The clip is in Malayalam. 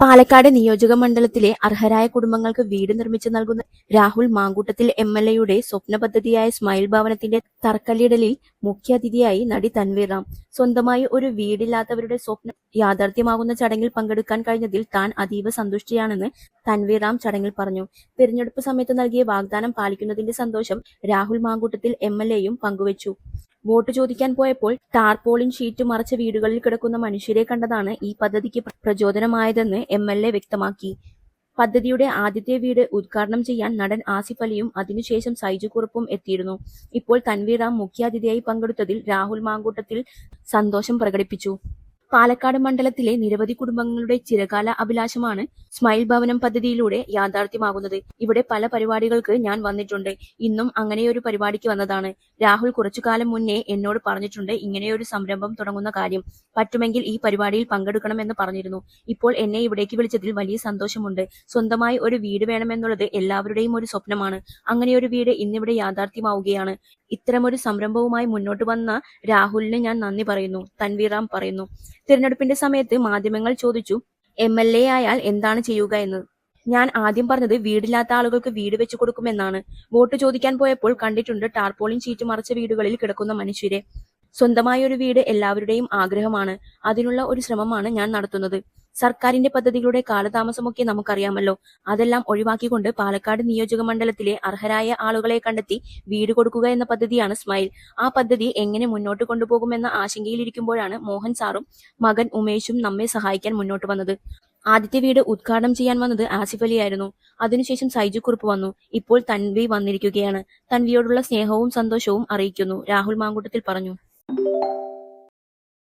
പാലക്കാട് നിയോജക മണ്ഡലത്തിലെ അർഹരായ കുടുംബങ്ങൾക്ക് വീട് നിർമ്മിച്ചു നൽകുന്ന രാഹുൽ മാങ്കൂട്ടത്തിൽ എം എൽ എയുടെ സ്വപ്ന പദ്ധതിയായ സ്മൈൽ ഭവനത്തിന്റെ തറക്കല്ലിടലിൽ മുഖ്യാതിഥിയായി നടി തൻവീർ റാം. സ്വന്തമായി ഒരു വീടില്ലാത്തവരുടെ സ്വപ്നം യാഥാർത്ഥ്യമാകുന്ന ചടങ്ങിൽ പങ്കെടുക്കാൻ കഴിഞ്ഞതിൽ താൻ അതീവ സന്തുഷ്ടിയാണെന്ന് തൻവീർ റാം ചടങ്ങിൽ പറഞ്ഞു. തിരഞ്ഞെടുപ്പ് സമയത്ത് നൽകിയ വാഗ്ദാനം പാലിക്കുന്നതിന്റെ സന്തോഷം രാഹുൽ മാങ്കൂട്ടത്തിൽ എം എൽ എയും പങ്കുവച്ചു. വോട്ട് ചോദിക്കാൻ പോയപ്പോൾ ടാർപോളിൻ ഷീറ്റ് മറച്ച വീടുകളിൽ കിടക്കുന്ന മനുഷ്യരെ കണ്ടതാണ് ഈ പദ്ധതിക്ക് പ്ര- പ്രചോദനമായതെന്ന് എം എൽ എ വ്യക്തമാക്കി. പദ്ധതിയുടെ ആദ്യത്തെ വീട് ഉദ്ഘാടനം ചെയ്യാൻ നടൻ ആസിഫ് അലിയും അതിനുശേഷം സൈജു കുറുപ്പും എത്തിയിരുന്നു. ഇപ്പോൾ തൻവീറാം മുഖ്യാതിഥിയായി പങ്കെടുത്തതിൽ രാഹുൽ മാങ്കൂട്ടത്തിൽ സന്തോഷം പ്രകടിപ്പിച്ചു. പാലക്കാട് മണ്ഡലത്തിലെ നിരവധി കുടുംബങ്ങളുടെ ചിരകാല അഭിലാഷമാണ് സ്മൈൽ ഭവനം പദ്ധതിയിലൂടെ യാഥാർത്ഥ്യമാകുന്നത്. ഇവിടെ പല പരിപാടികൾക്ക് ഞാൻ വന്നിട്ടുണ്ട്. ഇന്നും അങ്ങനെയൊരു പരിപാടിക്ക് വന്നതാണ്. രാഹുൽ കുറച്ചു കാലം മുന്നേ എന്നോട് പറഞ്ഞിട്ടുണ്ട് ഇങ്ങനെയൊരു സംരംഭം തുടങ്ങുന്ന കാര്യം. പറ്റുമെങ്കിൽ ഈ പരിപാടിയിൽ പങ്കെടുക്കണമെന്ന് പറഞ്ഞിരുന്നു. ഇപ്പോൾ എന്നെ ഇവിടേക്ക് വിളിച്ചതിൽ വലിയ സന്തോഷമുണ്ട്. സ്വന്തമായി ഒരു വീട് വേണമെന്നുള്ളത് എല്ലാവരുടെയും ഒരു സ്വപ്നമാണ്. അങ്ങനെയൊരു വീട് ഇന്നിവിടെ യാഥാർത്ഥ്യമാവുകയാണ്. ഇത്തരമൊരു സംരംഭവുമായി മുന്നോട്ട് വന്ന രാഹുലിന് ഞാൻ നന്ദി പറയുന്നു തൻവീറാം പറയുന്നു. തിരഞ്ഞെടുപ്പിന്റെ സമയത്ത് മാധ്യമങ്ങൾ ചോദിച്ചു എം എൽ എ ആയാൽ എന്താണ് ചെയ്യുക എന്ന്? ഞാൻ ആദ്യം പറഞ്ഞത് വീടില്ലാത്ത ആളുകൾക്ക് വീട് വെച്ചു കൊടുക്കുമെന്നാണ്. വോട്ട് ചോദിക്കാൻ പോയപ്പോൾ കണ്ടിട്ടുണ്ട് ടാർപോളിൻ ചീറ്റ് മറച്ച വീടുകളിൽ കിടക്കുന്ന മനുഷ്യരെ. സ്വന്തമായ ഒരു വീട് എല്ലാവരുടെയും ആഗ്രഹമാണ്. അതിനുള്ള ഒരു ശ്രമമാണ് ഞാൻ നടത്തുന്നത്. സർക്കാരിന്റെ പദ്ധതികളുടെ കാലതാമസമൊക്കെ നമുക്കറിയാമല്ലോ. അതെല്ലാം ഒഴിവാക്കിക്കൊണ്ട് പാലക്കാട് നിയോജക മണ്ഡലത്തിലെ അർഹരായ ആളുകളെ കണ്ടെത്തി വീട് കൊടുക്കുക എന്ന പദ്ധതിയാണ് സ്മൈൽ. ആ പദ്ധതി എങ്ങനെ മുന്നോട്ട് കൊണ്ടുപോകുമെന്ന ആശങ്കയിലിരിക്കുമ്പോഴാണ് മോഹൻ സാറും മകൻ ഉമേഷും നമ്മെ സഹായിക്കാൻ മുന്നോട്ട് വന്നത്. ആദ്യത്തെ വീട് ഉദ്ഘാടനം ചെയ്യാൻ വന്നത് ആസിഫ് അലിയായിരുന്നു അതിനുശേഷം സൈജു കുറുപ്പ് വന്നു. ഇപ്പോൾ തൻവി വന്നിരിക്കുകയാണ്. തൻവിയോടുള്ള സ്നേഹവും സന്തോഷവും അറിയിക്കുന്നു. രാഹുൽ മാങ്കൂട്ടത്തിൽ പറഞ്ഞു.